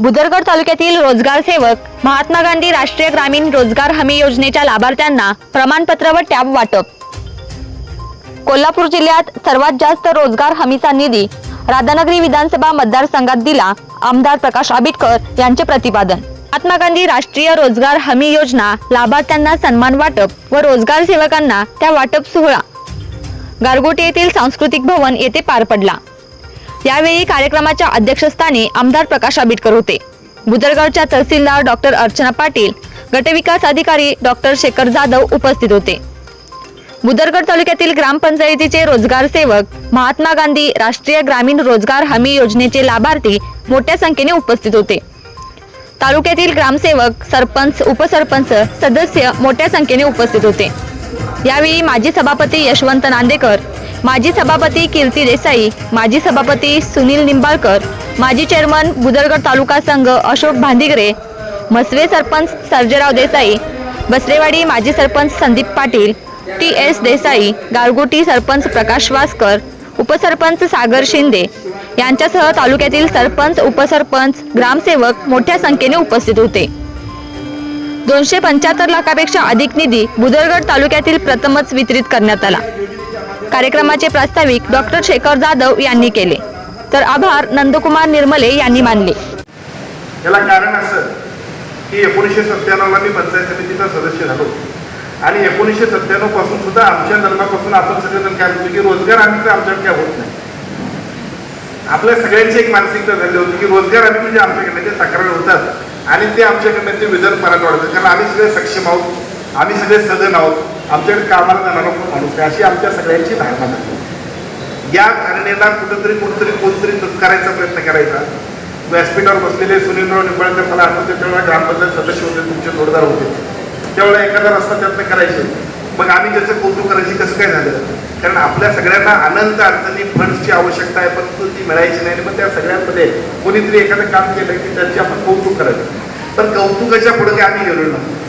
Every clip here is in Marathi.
बुदरगड तालुक्यातील रोजगार सेवक महात्मा गांधी राष्ट्रीय ग्रामीण रोजगार हमी योजनेच्या लाभार्थ्यांना प्रमाणपत्र व टॅब वाटप. कोल्हापूर जिल्ह्यात सर्वात जास्त रोजगार हमीचा निधी राधानगरी विधानसभा मतदारसंघात दिला आमदार प्रकाश आबिटकर यांचे प्रतिपादन. महात्मा गांधी राष्ट्रीय रोजगार हमी योजना लाभार्थ्यांना सन्मान वाटप व रोजगार सेवकांना त्या वाटप सोहळा. गारगोटी येथील सांस्कृतिक भवन येथे पार पडला. यावेळी कार्यक्रमाच्या अध्यक्षस्थानी आमदार प्रकाश आबिटकर होते. बुदरगडच्या तहसीलदार डॉक्टर अर्चना पाटील गटविकास अधिकारी डॉक्टर शेखर जाधव उपस्थित होते. बुदरगड तालुक्यातील ग्रामपंचायतीचे रोजगार सेवक महात्मा गांधी राष्ट्रीय ग्रामीण रोजगार हमी योजनेचे लाभार्थी मोठ्या संख्येने उपस्थित होते. तालुक्यातील ग्रामसेवक सरपंच उपसरपंच सदस्य मोठ्या संख्येने उपस्थित होते. यावेळी माजी सभापती यशवंत नांदेकर माजी सभापती कीर्ती देसाई माजी सभापती सुनील निंबाळकर माजी चेअरमन बुदरगड तालुका संघ अशोक भांदिगरे मसवे सरपंच सर्जेराव देसाई बसरेवाडी माजी सरपंच संदीप पाटील टी एस देसाई गारगोटी सरपंच प्रकाश वासकर उपसरपंच सागर शिंदे यांच्यासह तालुक्यातील सरपंच उपसरपंच ग्रामसेवक मोठ्या संख्येने उपस्थित होते. दोनशे पंच्याहत्तर लाखापेक्षा अधिक निधी बुदरगड तालुक्यातील प्रथमच वितरित करण्यात आला. कार्यक्रमाचे प्रास्ताविक डॉक्टर शेखर जाधव यांनी केले. तर आभार नंदकुमार निर्मले यांनी मानले. याला कारण असं की एकोणीसशे सत्त्याण्णवला मी पंचायत समितीचा सदस्य झालो. आणि एकोणीसशे सत्त्याण्णवपासून सुद्धा आमच्या धर्मापासून आपण सगळेजण काय म्हणतो की रोजगार आम्ही तर आमच्याकडे काय होत नाही. आपल्या सगळ्यांची एक मानसिकता झाली होती की रोजगार आम्ही म्हणजे आमच्याकडनं ते तक्रार होतात आणि ते आमच्याकडनं ते विदर्भ परत वाढतात कारण आम्ही सगळे सक्षम आहोत. आम्ही सगळे सजण आहोत. आमच्याकडे कामाला जाणारा कोण माणूस आहे. अशी आमच्या सगळ्यांची धारणा झाली या धारणेला कुठंतरी कुठंतरी कोणतरी दूर करायचा प्रयत्न करायचा. व्यासपीठावर बसलेले सुनीलराव निंबाळकर मला आठवते. त्यावेळेला ग्रामपंचायत सदस्य होते तुमचे जोडदार होते. त्यावेळेला एखादा रस्ता त्यातनं करायचे. मग आम्ही त्याचं कौतुक करायची कसं काय झालं? कारण आपल्या सगळ्यांना आनंद अडचणी फंड्सची आवश्यकता आहे परंतु ती मिळायची नाही. मग त्या सगळ्यांमध्ये कोणीतरी एखादं काम केलं की त्याची आपण कौतुक करायचं. पण कौतुकाच्या पुढे आम्ही गेलो नाही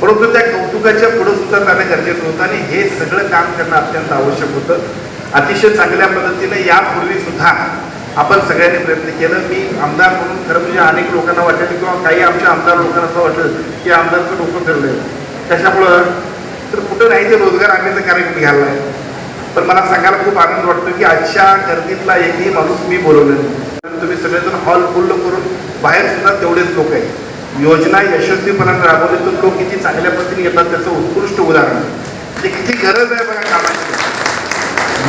परंतु त्या कौतुकाच्या पुढे सुद्धा जाणं गरजेचं होतं आणि हे सगळं काम करणं अत्यंत आवश्यक होतं. अतिशय चांगल्या पद्धतीने यापूर्वी सुद्धा आपण सगळ्यांनी प्रयत्न केलं. मी आमदार म्हणून खरं म्हणजे अनेक लोकांना वाटलं किंवा काही आमच्या आमदार लोकांना असं वाटलं की आमदारचं डोकं फिरलंय. त्याच्यामुळं तर कुठं नाही ते रोजगार आणण्याचा कार्यक्रम घ्यायला आहे पण मला सांगायला खूप आनंद वाटतो की आजच्या गर्दीतला एकही माणूस मी बोलवलं नाही. तुम्ही सगळेजण हॉल फुल्ल करून बाहेर सुद्धा तेवढेच लोक आहेत. योजना यशस्वीपणाने राबवली तर लोक किती चांगल्या पद्धतीने येतात त्याचं उत्कृष्ट उदाहरण. ते किती गरज आहे बघा कामाची.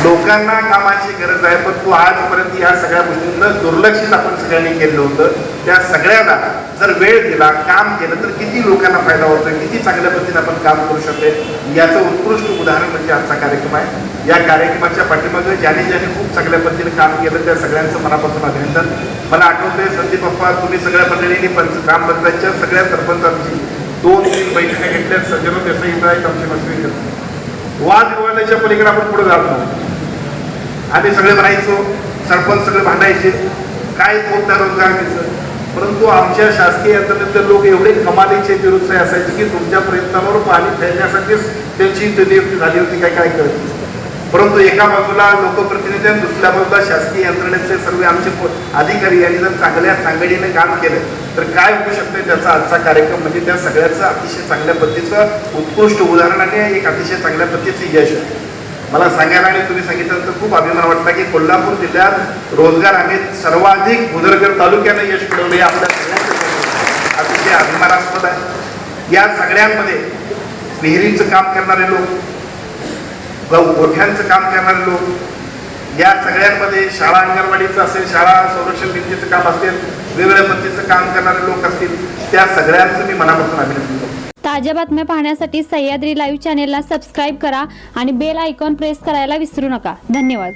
लोकांना कामाची गरज आहे पण तू आजपर्यंत या सगळ्या गोष्टींना दुर्लक्षित आपण सगळ्यांनी केलं होतं. त्या सगळ्याला जर वेळ दिला काम केलं तर किती लोकांना फायदा होतोय किती चांगल्या पद्धतीने आपण काम करू शकते याचं उत्कृष्ट उदाहरण म्हणजे आजचा कार्यक्रम आहे. या कार्यक्रमाच्या पाठीमागे ज्याने ज्याने खूप चांगल्या पद्धतीने काम केलं त्या सगळ्यांचं मनापासून अभिनंदन. मला आठवतंय संदीप पप्पा तुम्ही सगळ्या मंडळींनी पंच ग्रामपंचायतच्या सगळ्या सरपंचांची दोन तीन बैठका घेतल्या. सजन देसाई इथं आमचे मंत्री वाद विवादाच्या पलीकडे आपण पुढे जात नाही. आम्ही सगळे म्हणायचो सरपंच सगळे भांडायचे काय कोणता रोजगार घ्यायचं परंतु आमच्या शासकीय यंत्रणेतले लोक एवढे कमालीचे विरुद्ध असायचे की तुमच्या प्रयत्नावर पाणी फेरण्यासाठीच त्यांची नियुक्ती झाली होती. काय काय कळत परंतु एका बाजूला लोकप्रतिनिधी आणि दुसऱ्या बाजूला शासकीय यंत्रणेचे सर्व आमचे अधिकारी यांनी जर चांगल्या सांगडीने काम केलं तर काय होऊ शकते त्याचा आजचा कार्यक्रम? म्हणजे त्या सगळ्याचं अतिशय चांगल्या पद्धतीचं उत्कृष्ट उदाहरण आणि एक अतिशय चांगल्या पद्धतीचं यश आहे. मला सांगायला आणि तुम्ही सांगितल्यानंतर खूप अभिमान वाटला की कोल्हापूर जिल्ह्यात रोजगार आम्ही सर्वाधिक भुदरगड तालुक्याने यश मिळवलं हे आपल्या सगळ्यांचं अतिशय अभिमानास्पद आहे. या सगळ्यांमध्ये विहिरीचं काम करणारे लोक गोठ्यांचं काम करणारे लोक या सगळ्यांमध्ये शाळा अंगणवाडीचं असेल शाळा संरक्षण भिंतीचं काम असेल वेगवेगळ्या पद्धतीचं काम करणारे लोक असतील त्या सगळ्यांचं मी मनापासून अभिनंदन करतो. ताज्या बातम्या पाहण्यासाठी सह्याद्री लाईव्ह चॅनेलला सबस्क्राईब करा आणि बेल आयकॉन प्रेस करायला विसरू नका. धन्यवाद.